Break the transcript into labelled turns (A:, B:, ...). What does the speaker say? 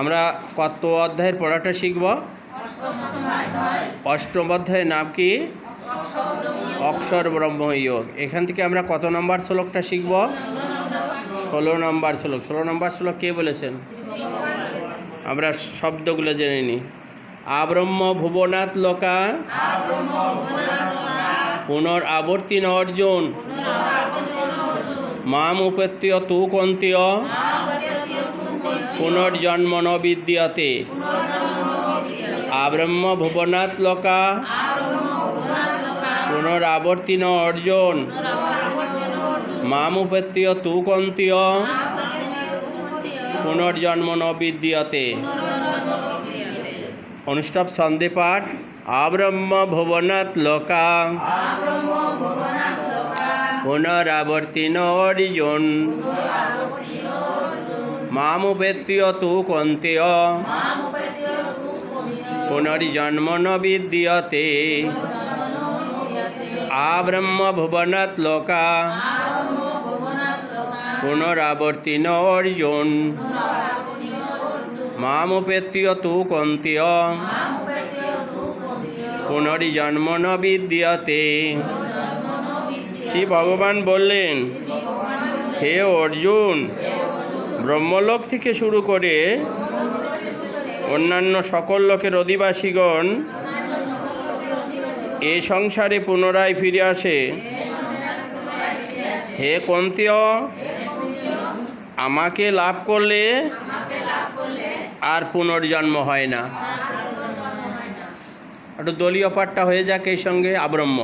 A: আমরা কত অধ্যায়ের পড়াটা শিখব? অষ্টম অধ্যায়ের নাম কি? অক্ষর ব্রহ্ম যোগ। এখান থেকে আমরা কত নম্বর শ্লোকটা শিখব? ষোলো নম্বর শ্লোক। ষোলো নম্বর শ্লোক কে বলেছেন? আমরা শব্দগুলো জেনে নিই। আব্রহ্ম ভুবনাথ লোকা। পুনরাবর্তিন অর্জুন। মাম উপেত্তীয় তু কন্তীয়। পুনর্জন্ম ন বিদ্যতে আব্রহ্ম ভুবনাথ লোকা পুনরাবর্তিন অর্জুন। তু কন্তীয় পুনর্জন্ম ন বিদ্যতে অনুষ্ঠব ছন্দে পাঠ। আব্রহ্ম ভুবনাথ লোকা পুনরাবর্তিন অর্জুন। মামুপেত্তীয় তু কন্তেয় পুনর্জন্ম ন বিদ্যতে আব্রহ্ম ভুবনাথ লোকা পুনরাবর্তিন অর্জুন মামুপেত্তীয় তু কন্তেয় পুনর্জন্ম ন বিদ্যতে শ্রী ভগবান বললেন হে অর্জুন ব্রহ্মলোক থেকে শুরু করে অন্যান্য সকল লোকের অধিবাসীগণ এ সংসারে পুনরায় ফিরে আসে। হে কন্তীয় আমাকে লাভ করলে আর পুনর্জন্ম হয় না। একটু দলীয় পাঠটা হয়ে যাক এই সঙ্গে,
B: আব্রহ্ম।